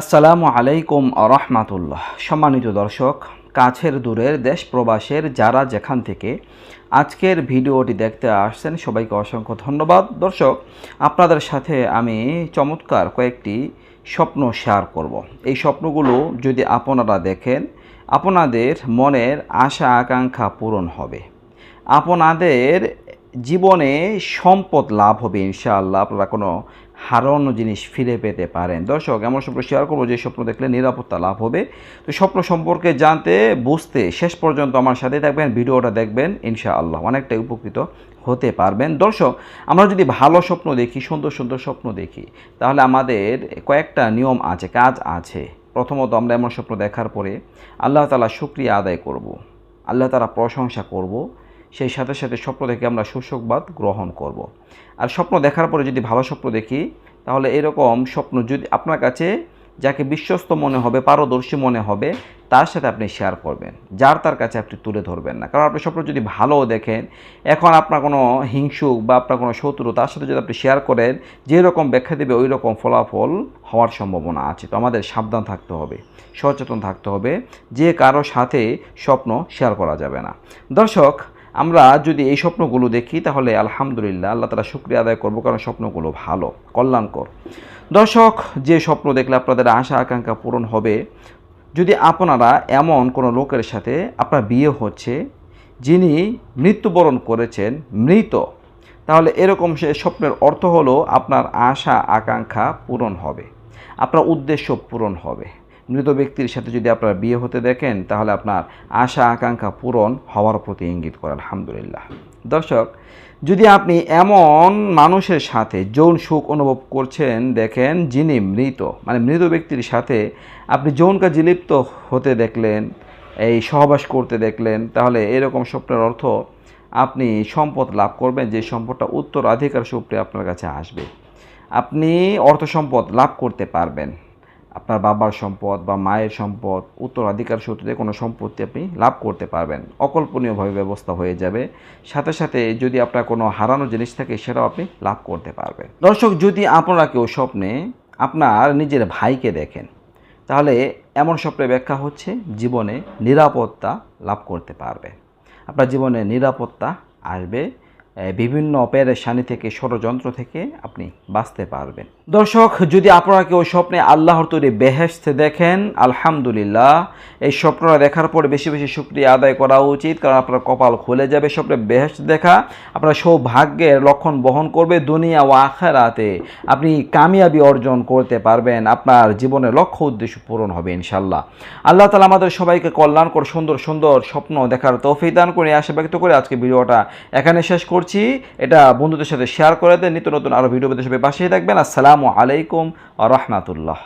আসসালামু আলাইকুম রহমাতুল্লাহ সম্মানিত দর্শক, কাছের দূরের দেশ প্রবাসের যারা যেখান থেকে আজকের ভিডিওটি দেখতে আসছেন, সবাইকে অসংখ্য ধন্যবাদ। দর্শক, আপনাদের সাথে আমি চমৎকার কয়েকটি স্বপ্ন শেয়ার করব। এই স্বপ্নগুলো যদি আপনারা দেখেন, আপনাদের মনের আশা আকাঙ্ক্ষা পূরণ হবে। আপনাদের জীবনে সম্পদ লাভ হবে ইনশাআল্লাহ। আপনারা কোনো হারানো জিনিস ফিরে পেতে পারেন। দর্শক, এমন স্বপ্ন শেয়ার করব, যে স্বপ্ন দেখলে নিরাপত্তা লাভ হবে। তো স্বপ্ন সম্পর্কে জানতে, বুঝতে শেষ পর্যন্ত আমার সাথে থাকবেন, ভিডিওটা দেখবেন, ইনশাআল্লাহ অনেকটাই উপকৃত হতে পারবেন। দর্শক, আমরা যদি ভালো স্বপ্ন দেখি, সুন্দর সুন্দর স্বপ্ন দেখি, তাহলে আমাদের কয়েকটা নিয়ম আছে, কাজ আছে। প্রথমত আমরা এমন স্বপ্ন দেখার পরে আল্লাহ তালা শুক্রিয়া আদায় করব। আল্লাহ তালা প্রশংসা করব সেই সাথে সাথে স্বপ্ন দেখে আমরা সুসংবাদ গ্রহণ করব। আর স্বপ্ন দেখার পরে যদি ভালো স্বপ্ন দেখি, তাহলে এরকম স্বপ্ন যদি আপনার কাছে যাকে বিশ্বস্ত মনে হবে, পারদর্শী মনে হবে, তার সাথে আপনি শেয়ার করবেন। যার তার কাছে আপনি তুলে ধরবেন না। কারণ আপনি স্বপ্ন যদি ভালোও দেখেন, এখন আপনার কোনো হিংসুক বা আপনার কোনো শত্রু তার সাথে যদি আপনি শেয়ার করেন যে রকম ব্যাখ্যা দেবে ওই রকম ফলাফল হওয়ার সম্ভাবনা আছে। তো আমাদের সাবধান থাকতে হবে, সচেতন থাকতে হবে, যে কারও সাথে স্বপ্ন শেয়ার করা যাবে না। দর্শক আমরা যদি এই স্বপ্নগুলো দেখি, তাহলে আলহামদুলিল্লাহ আল্লাহ তালা শুক্রিয়া আদায় করব, কারণ স্বপ্নগুলো ভালো, কল্যাণকর। দর্শক, যে স্বপ্ন দেখলে আপনাদের আশা, আকাঙ্ক্ষা পূরণ হবে। যদি আপনারা এমন কোনো লোকের সাথে আপনার বিয়ে হচ্ছে, যিনি মৃত্যুবরণ করেছেন, মৃত, তাহলে এরকম সে স্বপ্নের অর্থ হলো আপনার আশা, আকাঙ্ক্ষা পূরণ হবে, আপনার উদ্দেশ্য পূরণ হবে। মৃত ব্যক্তির সাথে যদি আপনার বিয়ে হতে দেখেন, তাহলে আপনার আশা, আকাঙ্ক্ষা পূরণ হওয়ার প্রতি ইঙ্গিত করে, আলহামদুলিল্লাহ। দর্শক, যদি আপনি এমন মানুষের সাথে যৌন সুখ অনুভব করছেন, দেখেন যিনি মৃত মানে মৃত ব্যক্তির সাথে আপনি যৌন কাজে লিপ্ত হতে দেখলেন, এই সহবাস করতে দেখলেন, তাহলে এরকম স্বপ্নের অর্থ আপনি সম্পদ লাভ করবেন, যে সম্পদটা উত্তরাধিকার সূত্রে আপনার কাছে আসবে। আপনি অর্থ সম্পদ লাভ করতে পারবেন। আপনার বাবার সম্পদ বা মায়ের সম্পদ উত্তরাধিকার সূত্রে কোনো সম্পত্তি আপনি লাভ করতে পারবেন। অকল্পনীয়ভাবে ব্যবস্থা হয়ে যাবে। সাথে সাথে যদি আপনার কোনো হারানো জিনিস থাকে, সেটাও আপনি লাভ করতে পারবেন। দর্শক, যদি আপনারা কেউ স্বপ্নে আপনার নিজের ভাইকে দেখেন, তাহলে এমন স্বপ্নের ব্যাখ্যা হচ্ছে, জীবনে নিরাপত্তা লাভ করতে পারবে। আপনার জীবনে নিরাপত্তা আসবে। বিভিন্ন পেরেশানি থেকে, ষড়যন্ত্র থেকে আপনি বাঁচতে পারবেন। দর্শক, যদি আপনারা কেউ স্বপ্নে আল্লাহর তৈরি বেহেস্ত দেখেন, আলহামদুলিল্লাহ, এই স্বপ্নটা দেখার পরে বেশি বেশি শুক্রিয়া আদায় করা উচিত, কারণ আপনার কপাল খুলে যাবে স্বপ্নে বেহেস্ত দেখা। আপনার সৌভাগ্যের লক্ষণ বহন করবে দুনিয়া ও আখেরাতে। আপনি কামিয়াবি অর্জন করতে পারবেন, আপনার জীবনের লক্ষ্য উদ্দেশ্য পূরণ হবে ইনশাল্লাহ আল্লাহ তালা আমাদের সবাইকে কল্যাণ কল্যাণকর, সুন্দর সুন্দর স্বপ্ন দেখার তৌফিক দান করে আশা ব্যক্ত করে আজকে ভিডিওটা এখানে শেষ করছি এটা বন্ধুদের সাথে শেয়ার করে দেন, নিত্য নতুন আরও ভিডিও পেতে সবাই পাশেই থাকবেন। আসসালামু আলাইকুম রহমাতুল্লাহ।